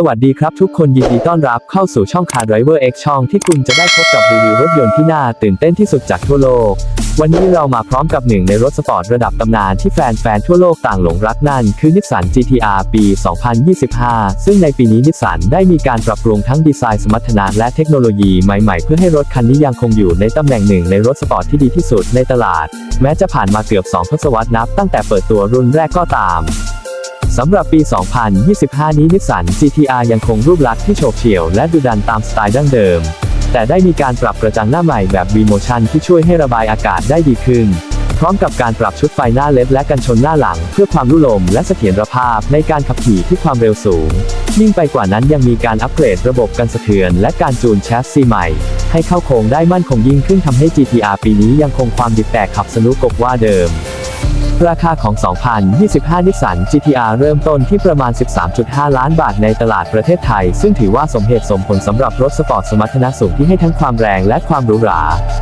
สวัสดีครับทุกคนยินดีต้อนรับเข้าสู่ช่อง Car Driver X ช่องที่คุณจะได้พบกับรีวิวรถยนต์ที่น่าตื่นเต้นที่สุดจากทั่วโลก วันนี้เรามาพร้อมกับหนึ่งในรถสปอร์ตระดับตำนานที่แฟนๆ ทั่วโลกต่างหลงรักนั่นคือนิสสัน GTR ปี 2025 ซึ่งในปีนี้นิสสันได้มีการปรับปรุงทั้งดีไซน์สมรรถนะและเทคโนโลยีใหม่ๆ เพื่อให้รถคันนี้ยังคงอยู่ในตำแหน่งหนึ่งในรถสปอร์ตที่ดีที่สุดในตลาด แม้จะผ่านมาเกือบ 2 ทศวรรษนับตั้งแต่เปิดตัวรุ่นแรกก็ตาม สำหรับปี 2025 นี้นิสสัน GTR ยังคงรูปลักษณ์ที่โฉบเฉี่ยวและดุดันตามสไตล์ดั้งเดิม แต่ได้มีการปรับกระจังหน้าใหม่แบบ V-Motion ที่ช่วยให้ระบายอากาศได้ดีขึ้น พร้อมกับการปรับชุดไฟหน้าเลดและกันชนหน้าหลัง เพื่อความรุ่ลมและเสถียรภาพในการขับขี่ที่ความเร็วสูง ยิ่งไปกว่านั้นยังมีการอัปเกรดระบบกันสะเทือน และการจูนแชสซีใหม่ ให้เข้าโค้งได้มั่นคงยิ่งขึ้นทำให้ GTR ปีนี้ยังคงความดิบแตกขับสนุกกว่าเดิม ราคาของ 2025นิสสัน GTR เริ่มต้นที่ประมาณ 13.5 ล้านบาทในตลาดประเทศไทย ซึ่งถือว่าสมเหตุสมผลสำหรับรถสปอร์ตสมรรถนะสูงที่ให้ทั้งความแรงและความหรูหรา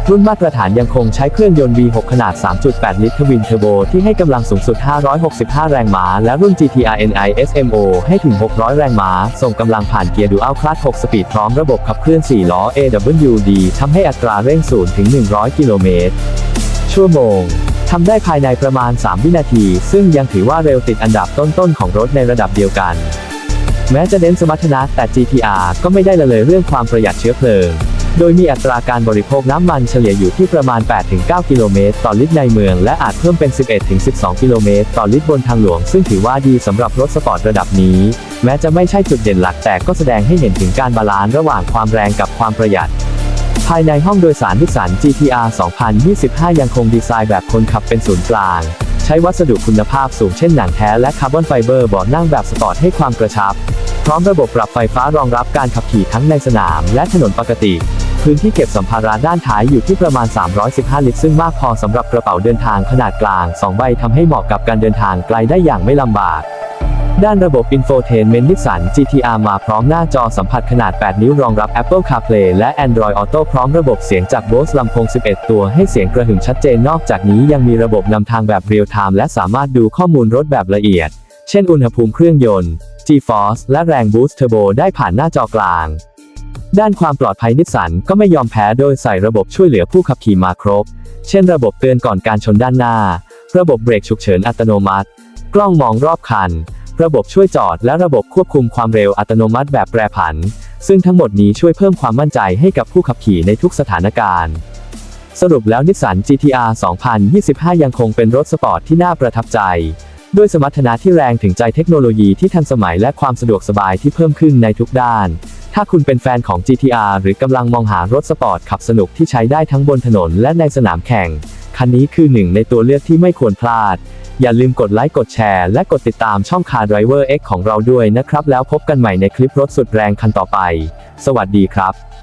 รุ่นมาตรฐานยังคงใช้เครื่องยนต์ V6 ขนาด 3.8 ลิตรทวินเทอร์โบที่ให้กำลังสูงสุด 565 แรงม้า และรุ่น GTR NI SMO ให้ถึง 600 แรงม้า ส่งกำลังผ่านเกียร์ดูอัลคลาส6สปีดพร้อมระบบขับเคลื่อน 4 ล้อ AWD ทำให้อัตราเร่ง0ถึง 100 กิโลเมตรชั่วโมง ทำได้ภายในประมาณ 3 วินาที ซึ่งยังถือว่าเร็วติดอันดับต้นๆของรถในระดับเดียวกัน แม้จะเน้นสมรรถนะแต่ GTR ก็ไม่ได้ละเลยเรื่องความประหยัดเชื้อเพลิง โดยมีอัตราการบริโภคน้ำมันเฉลี่ยอยู่ที่ประมาณ 8-9 กิโลเมตรต่อลิตรในเมือง และอาจเพิ่มเป็น 11-12 กิโลเมตรต่อลิตรบนทางหลวง ซึ่งถือว่าดีสำหรับรถสปอร์ตระดับนี้ แม้จะไม่ใช่จุดเด่นหลักแต่ก็แสดงให้เห็นถึงการบาลานซ์ระหว่างความแรงกับความประหยัด ภายในห้องโดยสารนิสสัน GTR 2025 ยังคงดีไซน์แบบคนขับเป็นศูนย์กลาง ใช้วัสดุคุณภาพสูงเช่นหนังแท้และคาร์บอนไฟเบอร์เบาะนั่งแบบสปอร์ตให้ความกระชับ พร้อมระบบปรับไฟฟ้ารองรับการขับขี่ทั้งในสนามและถนนปกติ พื้นที่เก็บสัมภาระด้านท้ายอยู่ที่ประมาณ 315 ลิตร ซึ่งมากพอสำหรับกระเป๋าเดินทางขนาดกลาง 2 ใบทำให้เหมาะกับการเดินทางไกลได้อย่างไม่ลำบาก ด้านระบบ Infotainment นิสสัน GTR มาพร้อมหน้าจอสัมผัสขนาด 8 นิ้วรองรับ Apple CarPlay และ Android Auto พร้อมระบบเสียงจาก Bose ลำโพง 11 ตัวให้เสียงกระหึ่มชัดเจนนอกจากนี้ยังมีระบบนำทางแบบ Real Time และสามารถดูข้อมูลรถแบบละเอียด เช่นอุณหภูมิเครื่องยนต์ G-Force และแรง Boost Turbo ได้ผ่านหน้าจอกลาง ด้านความปลอดภัยนิสสันก็ไม่ยอมแพ้โดยใส่ระบบช่วยเหลือผู้ขับขี่มาครบ เช่นระบบเตือนก่อนการชนด้านหน้า ระบบเบรกฉุกเฉินอัตโนมัติ กล้องมองรอบคัน ระบบช่วยจอดและระบบควบคุมความเร็วอัตโนมัติแบบแปรผัน ซึ่งทั้งหมดนี้ช่วยเพิ่มความมั่นใจให้กับผู้ขับขี่ในทุกสถานการณ์ สรุปแล้วนิสสัน GTR 2025 ยังคงเป็นรถสปอร์ตที่น่าประทับใจ ด้วยสมรรถนะที่แรงถึงใจเทคโนโลยีที่ทันสมัยและความสะดวกสบายที่เพิ่มขึ้นในทุกด้าน ถ้าคุณเป็นแฟนของ GTR หรือกำลังมองหารถสปอร์ตขับสนุกที่ใช้ได้ทั้งบนถนนและในสนามแข่ง คันนี้คือหนึ่งในตัวเลือกที่ไม่ควรพลาด อย่าลืมกดไลค์กดแชร์และกดติดตามช่องคาร์ดไรเวอร์ X ของเราด้วยนะครับ แล้วพบกันใหม่ในคลิปรถสุดแรงคันต่อไป สวัสดีครับ